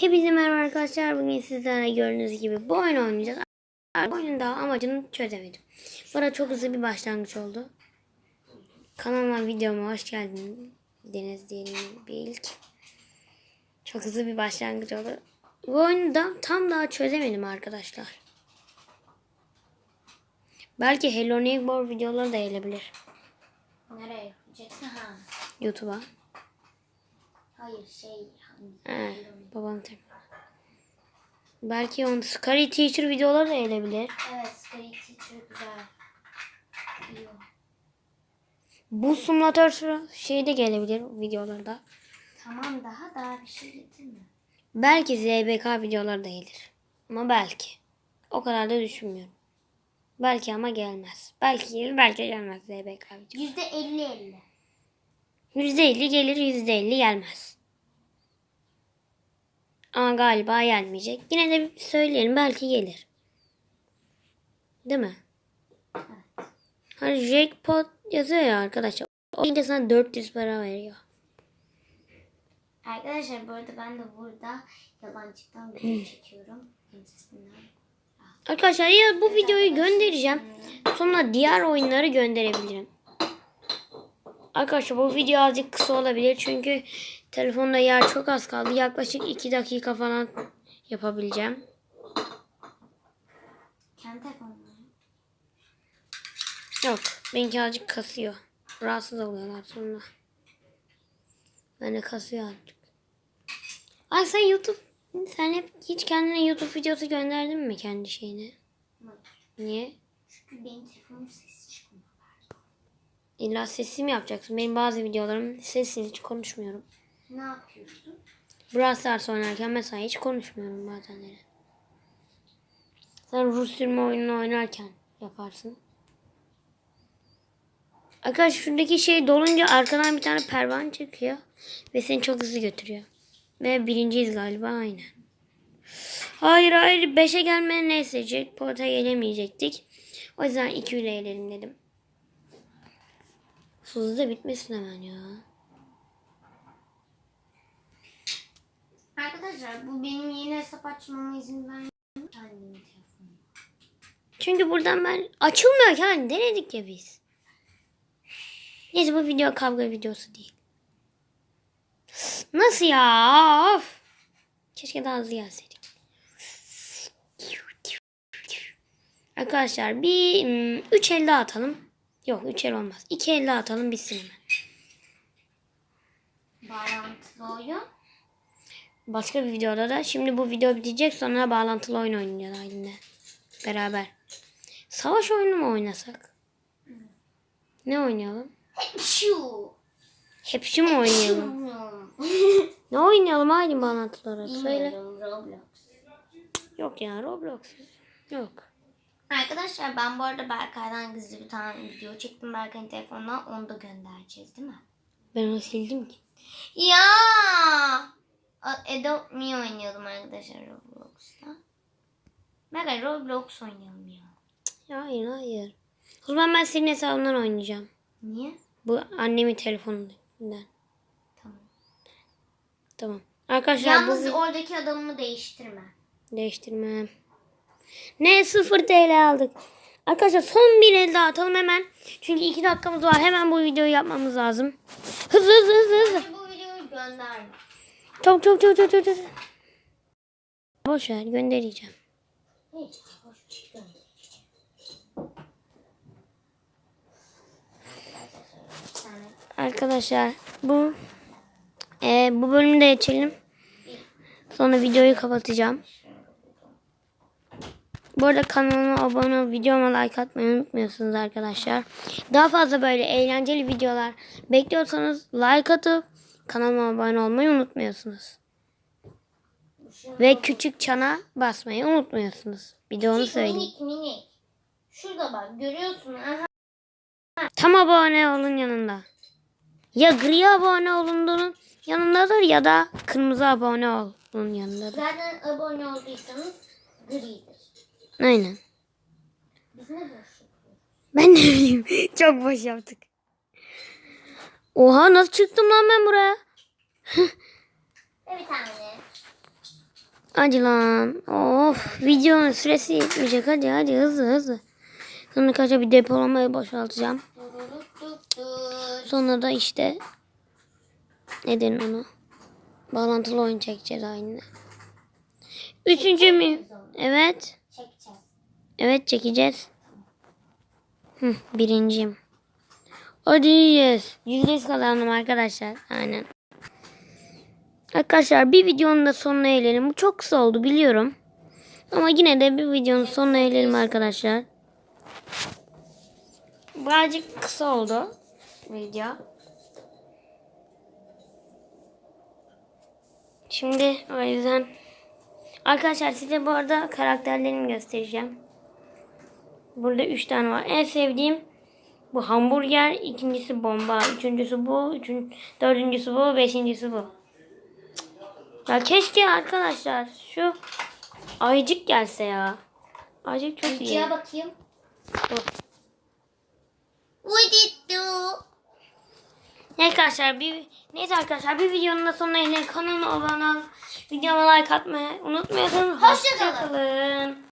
Hepinize merhaba arkadaşlar. Bugün sizlerle gördüğünüz gibi bu oyunu oynayacağız. Bu oyunun daha amacını çözemedim. Bu arada çok hızlı bir başlangıç oldu. Kanalıma videoma hoş geldiniz diyelim bir ilk. Çok hızlı bir başlangıç oldu. Bu oyunu da tam daha çözemedim arkadaşlar. Belki Hello Neighbor videoları da gelebilir Nereye. YouTube'a. Hayır şey. He, babam telefonu. Belki on Scary Teacher videoları da gelebilir. Evet Scary Teacher güzel. İyi o. Bu simülatör şey de gelebilir videolarda. Tamam daha daha bir şey getirme. Belki ZBK videoları da gelir. Ama belki. O kadar da düşünmüyorum. Belki ama gelmez. Belki gelir belki gelmez ZBK video. Elli elli. %50 gelir %50 gelmez. Ama galiba gelmeyecek. Yine de bir söyleyelim belki gelir. Değil mi? Hani jackpot yazıyor ya arkadaşlar. O yine sana 400 para veriyor. Arkadaşlar bu arada ben de burada yalancıktan video çekiyorum. Ensesinden. Arkadaşlar ya bu videoyu göndereceğim. Sonra diğer oyunları gönderebilirim. Arkadaşlar bu video azıcık kısa olabilir. Çünkü telefonda yer çok az kaldı. Yaklaşık 2 dakika falan yapabileceğim. Kendi telefonum. Yok. Benimki azıcık kasıyor. Rahatsız oluyorlar sonra. Beni kasıyor azıcık. Ay sen YouTube sen hep hiç kendine YouTube videosu gönderdin mi kendi şeyine? Hayır. Niye? Çünkü benim telefonum sesi. İlla sessiz mi yapacaksın? Benim bazı videolarım sessiz hiç konuşmuyorum. Ne yapıyorsun? Brawl Stars oynarken mesela hiç konuşmuyorum bazenleri. Sen Rus sürme oyununu oynarken yaparsın. Arkadaş şuradaki şey dolunca arkadan bir tane pervane çıkıyor. Ve seni çok hızlı götürüyor. Ve birinciyiz galiba aynen. Hayır hayır 5'e gelme neyse jackpot'a gelemeyecektik. O yüzden 2 ile gelelim dedim. Hızlı da bitmesin hemen ya. Arkadaşlar bu benim yeni hesap açmama izin vermiyor. Çünkü buradan ben açılmıyor ki hani denedik ya biz. Neyse bu video kavga videosu değil. Nasıl ya? Of. Keşke daha hızlı gelseydik. Arkadaşlar bir 3 el daha atalım. Yok 3 el olmaz. 2 el daha atalım bitsin hemen. Bağlantılı oyun. Başka bir videoda da şimdi bu video bitecek sonra bağlantılı oyun oynayacağız halinde. Beraber. Savaş oyunu mu oynasak? Ne oynayalım? Şu. Hepsi mi oynayalım? ne oynayalım hadi bağlantıları söyle. Bilmiyorum, Roblox. Yok ya Roblox. Yok. Arkadaşlar ben bu arada Berkay'dan gizli bir tane video çektim Berkay'ın telefonundan onu da göndereceğiz değil mi? Ben onu sildim ki. Ya! Adopt Me oynayalım arkadaşlar Roblox'ta. Berkay Roblox oynayalım ya. Ya hayır hayır. O zaman ben senin hesabından oynayacağım. Niye? Bu annemin telefonundan. Tamam. Tamam. Arkadaşlar Yalnız bu oradaki adamımı değiştirme. değiştirmem. Ne 0 TL aldık. Arkadaşlar son bir el daha atalım hemen. Çünkü 2 dakikamız var. Hemen bu videoyu yapmamız lazım. Hızlı hızlı hızlı hızlı. Bu videoyu gönderme. Çok çok çok çok çok. Boş ver göndereceğim. Hiç şey gönder. Arkadaşlar bu e, bu bölümü de geçelim. Sonra videoyu kapatacağım. Bu arada kanalıma abone videoma like atmayı unutmuyorsunuz arkadaşlar. Daha fazla böyle eğlenceli videolar bekliyorsanız like atıp kanalıma abone olmayı unutmuyorsunuz. Ve küçük çana basmayı unutmuyorsunuz. Bir de onu söyleyeyim. Minik minik. Şurada bak görüyorsun. Aha. Tam abone olun yanında. Ya gri abone olunduğunun yanındadır ya da kırmızı abone olun yanındadır. Zaten abone olduysanız gridir. Aynen. Biz ne boş yapıyoruz? Ben ne bileyim. Çok boş yaptık. Oha nasıl çıktım lan ben buraya? Ve bir tane. Hadi lan. Of videonun süresi yetmeyecek. Hadi hadi hızlı hızlı. Sonra kaça bir depolamayı boşaltacağım. Sonra da işte ne denir onu? Bağlantılı oyun çekeceğiz aynı. Üçüncü mü? Evet. Evet çekeceğiz. Hı, birinciyim. Hadi yes. Yüzde kazandım arkadaşlar. Aynen. Arkadaşlar bir videonun da sonuna eğlenelim. Bu çok kısa oldu biliyorum. Ama yine de bir videonun sonuna eğlenelim arkadaşlar. Birazcık kısa oldu video. Şimdi o yüzden arkadaşlar size bu arada karakterlerimi göstereceğim. Burada üç tane var. En sevdiğim bu hamburger, ikincisi bomba, üçüncüsü bu, üçün, dördüncüsü bu, beşincisi bu. Ya keşke arkadaşlar şu ayıcık gelse ya. Ayıcık çok iyi. İkiye bakayım. Dur. Neyse arkadaşlar bir neyse arkadaşlar bir videonun da sonuna geldik. Kanalıma abone ol. Videoma like atmayı unutmayın. Hoşça kalın. kalın.